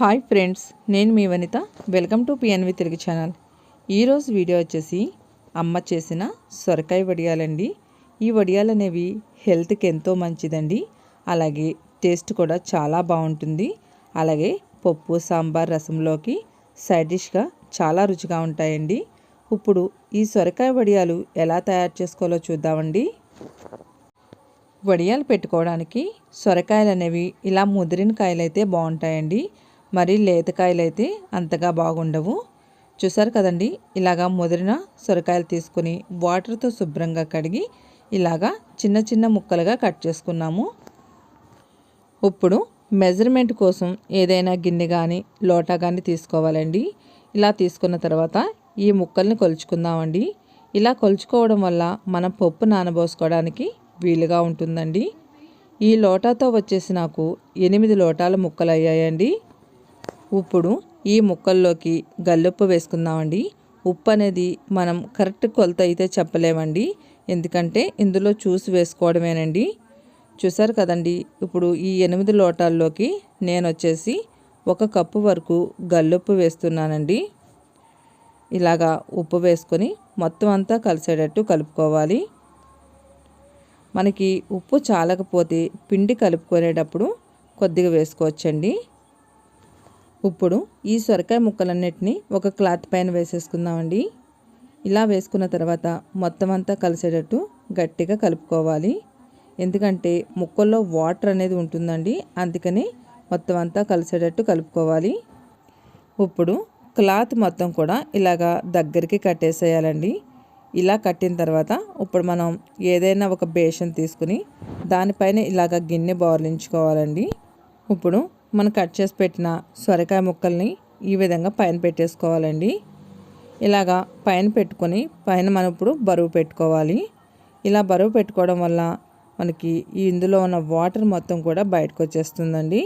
Hi friends నేను మీ Vanitha. Welcome to PNV Telugu channel. ఈరోజు video వచ్చేసి అమ్మ చేసిన సొరకాయ వడియాలండి. ఈ వడియాలు అనేవి హెల్త్కి ఎంతో మంచిదండి. అలాగే టేస్ట్ కూడా చాలా బాగుంటుంది. అలాగే పప్పు సాంబార్ రసంలోకి సైడ్ డిష్గా చాలా రుచిగా ఉంటాయండి. ఇప్పుడు ఈ సొరకాయ వడియాలు ఎలా తయారు చేసుకోవాలో చూద్దామండి. వడియాలు పెట్టుకోవడానికి సొరకాయలు అనేవి ఇలా ముదిరిన కాయలు అయితే బాగుంటాయండి. మరి లేతకాయలు అయితే అంతగా బాగుండవు. చూసారు కదండి? ఇలాగా ముదిరిన సొరకాయలు తీసుకుని వాటర్తో శుభ్రంగా కడిగి ఇలాగా చిన్న చిన్న ముక్కలుగా కట్ చేసుకున్నాము. ఇప్పుడు మెజర్మెంట్ కోసం ఏదైనా గిన్నె కానీ లోటా కానీ తీసుకోవాలండి. ఇలా తీసుకున్న తర్వాత ఈ ముక్కల్ని కొలుచుకుందామండి. ఇలా కొలుచుకోవడం వల్ల మనం పప్పు నానబోసుకోవడానికి వీలుగా ఉంటుందండి. ఈ లోటాతో వచ్చేసి నాకు ఎనిమిది లోటాల ముక్కలు అయ్యాయండి ఇప్పుడు ఈ ముక్కల్లోకి గల్లుప్పు వేసుకుందామండి. ఉప్పు అనేది మనం కరెక్ట్ కొలత అయితే చెప్పలేమండి. ఎందుకంటే ఇందులో చూసి వేసుకోవడమేనండి. చూసారు కదండి ఇప్పుడు ఈ ఎనిమిది లోటాల్లోకి నేను వచ్చేసి ఒక కప్పు వరకు గల్లుప్పు వేస్తున్నానండి. ఇలాగా ఉప్పు వేసుకొని మొత్తం అంతా కలిసేటట్టు కలుపుకోవాలి. మనకి ఉప్పు చాలకపోతే పిండి కలుపుకునేటప్పుడు కొద్దిగా వేసుకోవచ్చండి. ఇప్పుడు ఈ సొరకాయ ముక్కలన్నిటినీ ఒక క్లాత్ పైన వేసేసుకుందామండి. ఇలా వేసుకున్న తర్వాత మొత్తం అంతా కలిసేటట్టు గట్టిగా కలుపుకోవాలి. ఎందుకంటే ముక్కల్లో వాటర్ అనేది ఉంటుందండి. అందుకని మొత్తం అంతా కలిసేటట్టు కలుపుకోవాలి. ఇప్పుడు క్లాత్ మొత్తం కూడా ఇలాగా దగ్గరికి కట్టేసేయాలండి. ఇలా కట్టిన తర్వాత ఇప్పుడు మనం ఏదైనా ఒక బేషన్ తీసుకుని దానిపైన ఇలాగ గిన్నె బోర్లించుకోవాలండి ఇప్పుడు మనం కట్ చేసి పెట్టిన సొరకాయ ముక్కల్ని ఈ విధంగా పైన పెట్టేసుకోవాలండి. ఇలాగా పైన పెట్టుకొని పైన మనం ఇప్పుడు బరువు పెట్టుకోవాలి. ఇలా బరువు పెట్టుకోవడం వల్ల మనకి ఇందులో ఉన్న వాటర్ మొత్తం కూడా బయటకు వచ్చేస్తుందండి.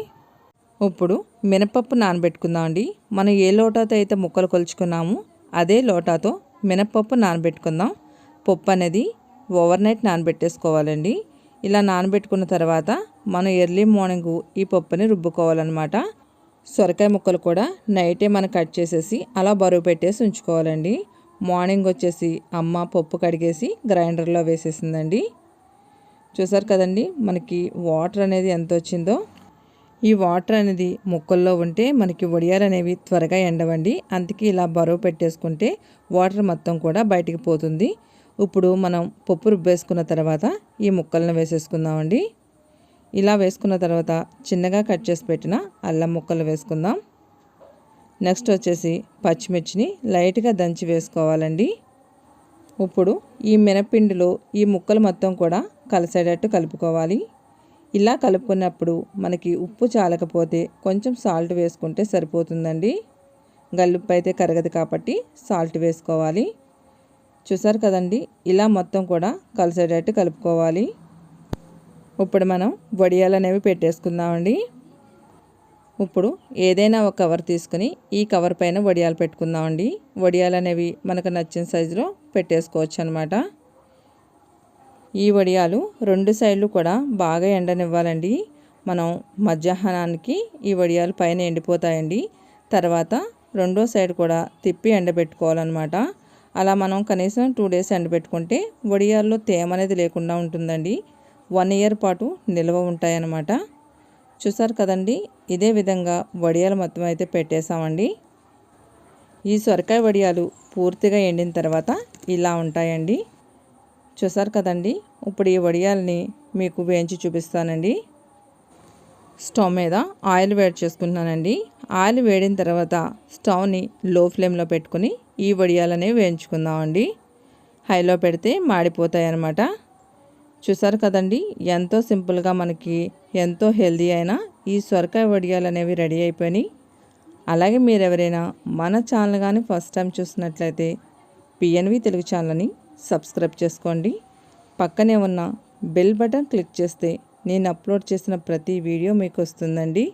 ఇప్పుడు మినపప్పు నానబెట్టుకుందామండి మనం ఏ లోటాతో అయితే ముక్కలు కొలుచుకున్నామో అదే లోటాతో మినపప్పు నానబెట్టుకుందాం. పప్పు అనేది ఓవర్ నైట్ నానబెట్టేసుకోవాలండి. ఇలా నానబెట్టుకున్న తర్వాత మనం ఎర్లీ మార్నింగ్ ఈ పప్పుని రుబ్బుకోవాలన్నమాట. సొరకాయ ముక్కలు కూడా నైటే మనం కట్ చేసేసి అలా బరువు పెట్టేసి ఉంచుకోవాలండి. మార్నింగ్ వచ్చేసి అమ్మ పప్పు కడిగేసి గ్రైండర్లో వేసేసిందండి. చూసారు కదండి మనకి వాటర్ అనేది ఎంత వచ్చిందో? ఈ వాటర్ అనేది ముక్కల్లో ఉంటే మనకి వడియాలు అనేవి త్వరగా ఎండవండి. అందుకే ఇలా బరువు పెట్టేసుకుంటే వాటర్ మొత్తం కూడా బయటికి పోతుంది. ఇప్పుడు మనం పప్పు రుబ్బేసుకున్న తర్వాత ఈ ముక్కలను వేసేసుకుందామండి. ఇలా వేసుకున్న తర్వాత చిన్నగా కట్ చేసి పెట్టిన అల్లం ముక్కలు వేసుకుందాం. నెక్స్ట్ వచ్చేసి పచ్చిమిర్చిని లైట్గా దంచి వేసుకోవాలండి. ఇప్పుడు ఈ మినపిండిలో ఈ ముక్కలు మొత్తం కూడా కలిసేటట్టు కలుపుకోవాలి. ఇలా కలుపుకున్నప్పుడు మనకి ఉప్పు చాలకపోతే కొంచెం సాల్ట్ వేసుకుంటే సరిపోతుందండి. గల్లుప్పు అయితే కరగదు కాబట్టి సాల్ట్ వేసుకోవాలి. చూసారు కదండి? ఇలా మొత్తం కూడా కలిసేటట్టు కలుపుకోవాలి. ఇప్పుడు మనం వడియాలు అనేవి పెట్టేసుకుందామండి. ఇప్పుడు ఏదైనా ఒక కవర్ తీసుకుని ఈ కవర్ పైన వడియాలు పెట్టుకుందామండి. వడియాలు అనేవి మనకు నచ్చిన సైజులో పెట్టేసుకోవచ్చు అనమాట ఈ వడియాలు రెండు సైడ్లు కూడా బాగా ఎండనివ్వాలండి. మనం మధ్యాహ్నానికి ఈ వడియాలు పైన ఎండిపోతాయండి. తర్వాత రెండో సైడ్ కూడా తిప్పి ఎండబెట్టుకోవాలన్నమాట. అలా మనం కనీసం టూ డేస్ ఎండబెట్టుకుంటే వడియాల్లో తేమ అనేది లేకుండా ఉంటుందండి. వన్ ఇయర్ పాటు నిల్వ ఉంటాయన్నమాట. చూసారు కదండి? ఇదే విధంగా వడియాలు మొత్తం అయితే పెట్టేసామండి ఈ సొరకాయ వడియాలు పూర్తిగా ఎండిన తర్వాత ఇలా ఉంటాయండి. చూసారు కదండి? ఇప్పుడు ఈ వడియాల్ని మీకు వేయించి చూపిస్తానండి. స్టవ్ మీద ఆయిల్ వేడి చేసుకుంటున్నానండి. ఆయిల్ వేడిన తర్వాత స్టవ్ని లో ఫ్లేమ్లో పెట్టుకుని ఈ వడియాలనే వేయించుకుందామండి. హైలో పెడితే మాడిపోతాయి అన్నమాట చూసారు కదండి ఎంతో సింపుల్గా మనకి ఎంతో హెల్దీ అయిన ఈ సొరకాయ వడియాలు అనేవి రెడీ అయిపోయినాయి. అలాగే మీరు ఎవరైనా మన ఛానల్ కానీ ఫస్ట్ టైం చూసినట్లయితే పిఎన్వి తెలుగు ఛానల్ని సబ్స్క్రైబ్ చేసుకోండి. పక్కనే ఉన్న బెల్ బటన్ క్లిక్ చేస్తే నేను అప్లోడ్ చేసిన ప్రతి వీడియో మీకు వస్తుందండి.